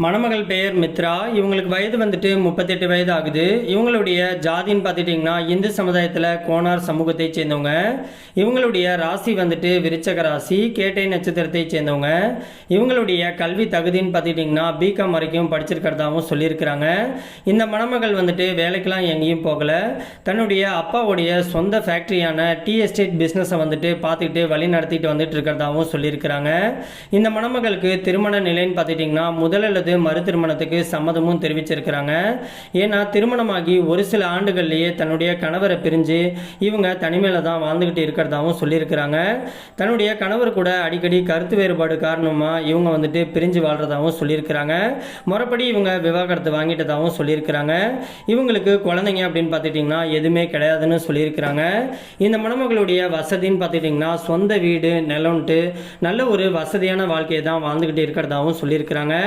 மணமகள் பெயர் மித்ரா. இவங்களுக்கு வயது வந்துட்டு முப்பத்தெட்டு வயது ஆகுது இவங்களுடைய ஜாதின்னு பார்த்துட்டிங்கன்னா இந்து சமுதாயத்தில் கோனார் சமூகத்தை சேர்ந்தவங்க. இவங்களுடைய ராசி வந்துட்டு விருச்சக ராசி கேட்டை நட்சத்திரத்தை சேர்ந்தவங்க. இவங்களுடைய கல்வி தகுதின்னு பார்த்துட்டிங்கன்னா பிகாம் வரைக்கும் படிச்சிருக்கிறதாகவும் சொல்லியிருக்கிறாங்க. இந்த மணமகள் வந்துட்டு வேலைக்கெல்லாம் எங்கேயும் போகலை. தன்னுடைய அப்பாவுடைய சொந்த ஃபேக்ட்ரியான டீ எஸ்டேட் பிஸ்னஸை வந்துட்டு பார்த்துக்கிட்டு வழி நடத்திட்டு வந்துட்டு இருக்கிறதாகவும் சொல்லியிருக்கிறாங்க. இந்த மணமகளுக்கு திருமண நிலைன்னு பார்த்துட்டிங்கன்னா முதலில் அல்லது மறு திருமணத்துக்கு சம்மதமும் தெரிவிச்சிருக்கிறாங்க. ஏன்னா திருமணமாகி ஒரு சில ஆண்டுகள்லேயே தன்னுடைய கணவரை பிரிஞ்சு இவங்க தனிமையில் தான் வாழ்ந்துக்கிட்டு இருக்கிறதாகவும் சொல்லியிருக்கிறாங்க. தன்னுடைய கணவர் கூட அடிக்கடி கருத்து வேறுபாடு காரணமாக இவங்க வந்துட்டு பிரிஞ்சு வாழ்கிறதாகவும் சொல்லியிருக்கிறாங்க. முறைப்படி இவங்க விவாகரத்து வாங்கிட்டதாகவும் சொல்லியிருக்கிறாங்க. இவங்களுக்கு குழந்தைங்க அப்படின்னு பார்த்துட்டிங்கன்னா எதுவுமே கிடையாதுன்னு சொல்லியிருக்கிறாங்க. இந்த மணமகளுடைய வசதின்னு பார்த்துட்டிங்கன்னா சொந்த வீடு நிலம்ட்டு நல்ல ஒரு வசதியான வாழ்க்கையை தான் வாழ்ந்துக்கிட்டு இருக்கிறதாகவும் சொல்லியிருக்கிறாங்க.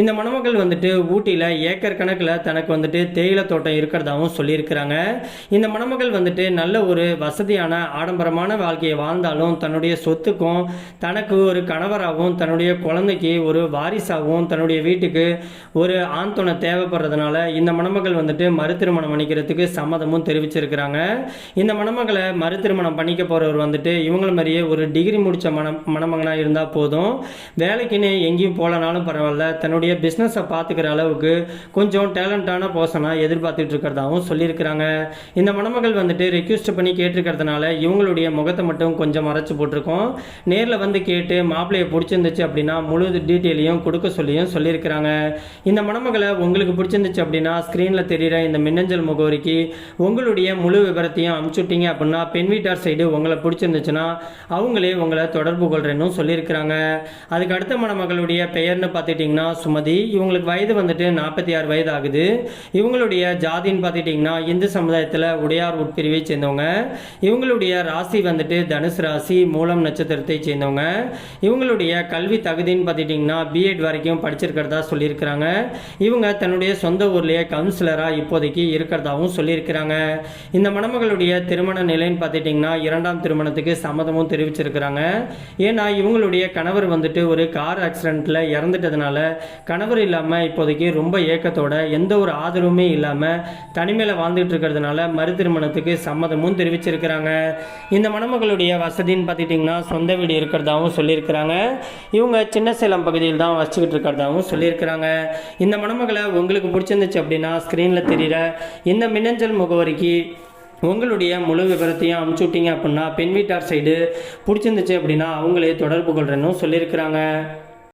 இந்த மணமகள் வந்துட்டு ஊட்டியில் ஏக்கர் கணக்கில் தனக்கு வந்துட்டு தேயிலை தோட்டம் இருக்கிறதாகவும் சொல்லியிருக்கிறாங்க. இந்த மணமகள் வந்துட்டு நல்ல ஒரு வசதியான ஆடம்பரமான வாழ்க்கையை வாழ்ந்தாலும் தன்னுடைய சொத்துக்கும் தனக்கு ஒரு கணவராகவும் தன்னுடைய குழந்தைக்கு ஒரு வாரிசாகவும் தன்னுடைய வீட்டுக்கு ஒரு ஆண் துணை தேவைப்படுறதுனால இந்த மணமகள் வந்துட்டு மறு திருமணம் பண்ணிக்கிறதுக்கு சம்மதமும் தெரிவிச்சிருக்கிறாங்க. இந்த மணமகளை மறு திருமணம் பண்ணிக்க போகிறவர் வந்துட்டு இவங்கள மாதிரியே ஒரு டிகிரி முடித்த மண மணமகனாக இருந்தால் போதும். வேலைக்குன்னு எங்கேயும் போகலனாலும் பரவாயில்ல. தன்னுடைய பிஸ்னஸை பார்த்துக்கிற அளவுக்கு கொஞ்சம் டேலண்டான பர்சனாக எதிர்பார்த்துட்டு இருக்கிறதாகவும் சொல்லியிருக்கிறாங்க. இந்த மணமகள் வந்துட்டு ரெக்வஸ்ட் பண்ணி கேட்டிருக்கிறதுனால இவங்களுடைய முகத்தை மட்டும் கொஞ்சம் மறைச்சு போட்டிருக்கோம். நேரில் வந்து கேட்டு மாப்பிள்ளையை பிடிச்சிருந்துச்சு அப்படின்னா முழு டீட்டெயிலையும் கொடுக்க சொல்லியும் சொல்லியிருக்கிறாங்க. இந்த மணமகளை உங்களுக்கு பிடிச்சிருந்துச்சு அப்படின்னா ஸ்க்ரீனில் தெரிகிற இந்த மின்னஞ்சல் முகவரிக்கு உங்களுடைய முழு விவரத்தையும் அமுச்சுட்டீங்க அப்படின்னா பெண் வீட்டார் சைடு உங்களை பிடிச்சிருந்துச்சுன்னா அவங்களே உங்களை தொடர்பு கொள்றேன்னு சொல்லியிருக்கிறாங்க. அதுக்கு அடுத்த மணமகளுடைய பெயர்னு பார்த்துட்டிங்கன்னா சுமதி இவங்களுக்கு வயது வந்துட்டு நாற்பத்தி ஆறு வயது ஆகுது இவங்களுடைய ஜாதின்னு பார்த்துட்டிங்கன்னா இந்து சமுதாயத்தில் உடையார் உட்பிரிவை சேர்ந்தவங்க. இவங்களுடைய ராசி வந்துட்டு தனுசு ராசி மூலம் நட்சத்திரத்தை சேர்ந்தவங்க. இவங்களுடைய கல்வி தகுதின்னு பார்த்துட்டிங்கன்னா பிஎட் வரைக்கும் படிச்சிருக்கிறதா சொல்லியிருக்கிறாங்க. இவங்க தன்னுடைய சொந்த ஊர்லேயே கவுன்சிலராக இப்போதைக்கு இருக்கிறதாகவும் சொல்லியிருக்கிறாங்க. இந்த மணமகளுடைய திருமண நிலைன்னு பார்த்துட்டிங்கன்னா இரண்டாம் திருமணத்துக்கு சம்மதமும் தெரிவிச்சிருக்கிறாங்க. ஏன்னா இவங்களுடைய கணவர் வந்துட்டு ஒரு கார் ஆக்சிடெண்ட்டில் இறந்துட்டதுனால கணவர் இல்லாமல் இப்போதைக்கு ரொம்ப ஏக்கத்தோட எந்த ஒரு ஆதரவுமே இல்லாமல் தனிமையில் வாழ்ந்துட்டு இருக்கிறதுனால மறு திருமணத்துக்கு சம்மதமும் தெரிவிச்சிருக்கிறாங்க. இந்த மணமகளுடைய வசதின்னு பார்த்துட்டிங்கன்னா சொந்த வீடு இருக்கிறதாகவும் சொல்லியிருக்கிறாங்க. இவங்க சின்ன சேலம் பகுதியில் தான் வச்சுக்கிட்டு இருக்கிறதாகவும் சொல்லியிருக்கிறாங்க. இந்த மணமகளை உங்களுக்கு பிடிச்சிருந்துச்சு அப்படின்னா ஸ்க்ரீனில் தெரிகிற இந்த மின்னஞ்சல் முகவரிக்கு உங்களுடைய முழு விவரத்தையும் அமுச்சு விட்டீங்க அப்படின்னா பெண் வீட்டார் சைடு பிடிச்சிருந்துச்சு அப்படின்னா அவங்களே தொடர்பு கொள்றேன்னு சொல்லியிருக்கிறாங்க.